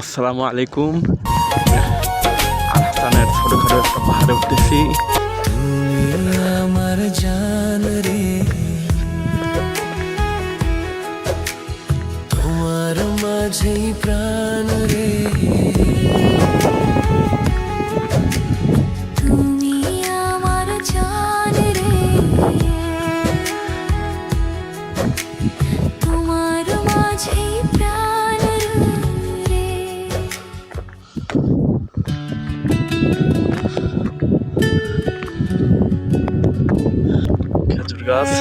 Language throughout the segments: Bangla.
আসসালামু আলাইকুম। আহসানের ছোটখাটো একটা পাহাড়ে উঠতেছি। আমার জান রে তোমার মাঝেই প্রাণ রে। গাছ।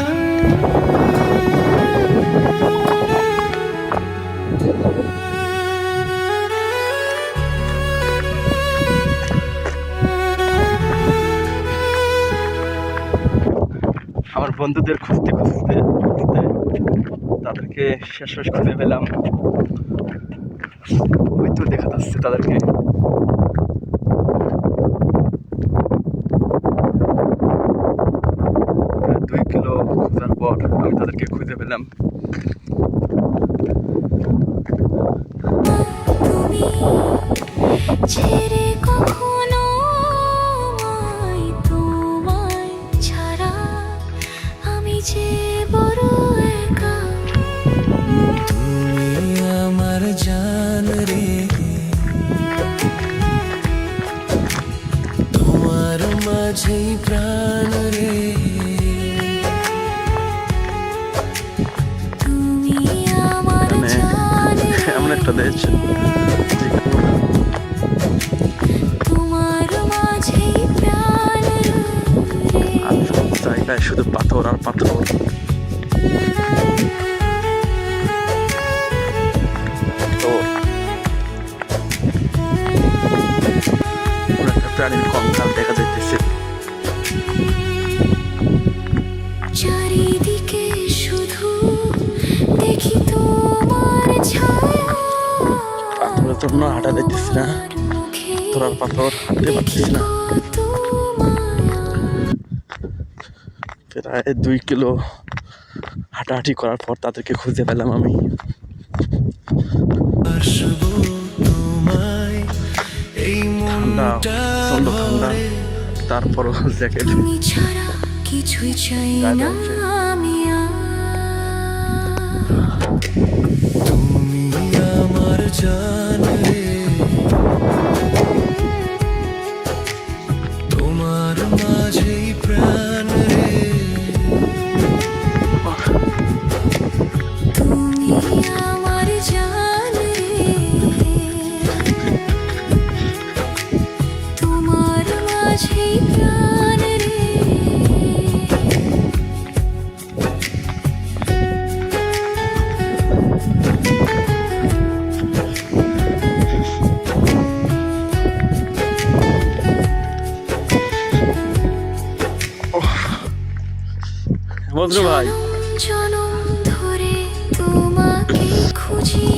আমার বন্ধুদের খুঁজতে খুঁজতে খুঁজতে তাদেরকে শেষ শেষ খুঁজে পেলাম ওই তো দেখা যাচ্ছে তাদেরকে প্রায় দুই কিলো খোঁজার পর আমি তাদেরকে খুঁজে পেলাম তুমি ছেড়ে একটা দেশ জায়গায় শুধু পাথর আর পাথর। প্রাণীর কঙ্কাল দেখা যাইতেছে। পাথরের জন্য হাঁটা যাইতেছি না। তোর পাথর হাঁটতে পারছিস না। প্রায় দুই কিলো হাঁটাহাঁটি করার পর তাদেরকে খুঁজে পেলাম আমি। ঠান্ডা প্রচণ্ড ঠান্ডা। তারপরও জ্যাকেট। কিছুই চাই না। বন্ধু ভাই। জনম ধরে তোমাকে খুঁজি।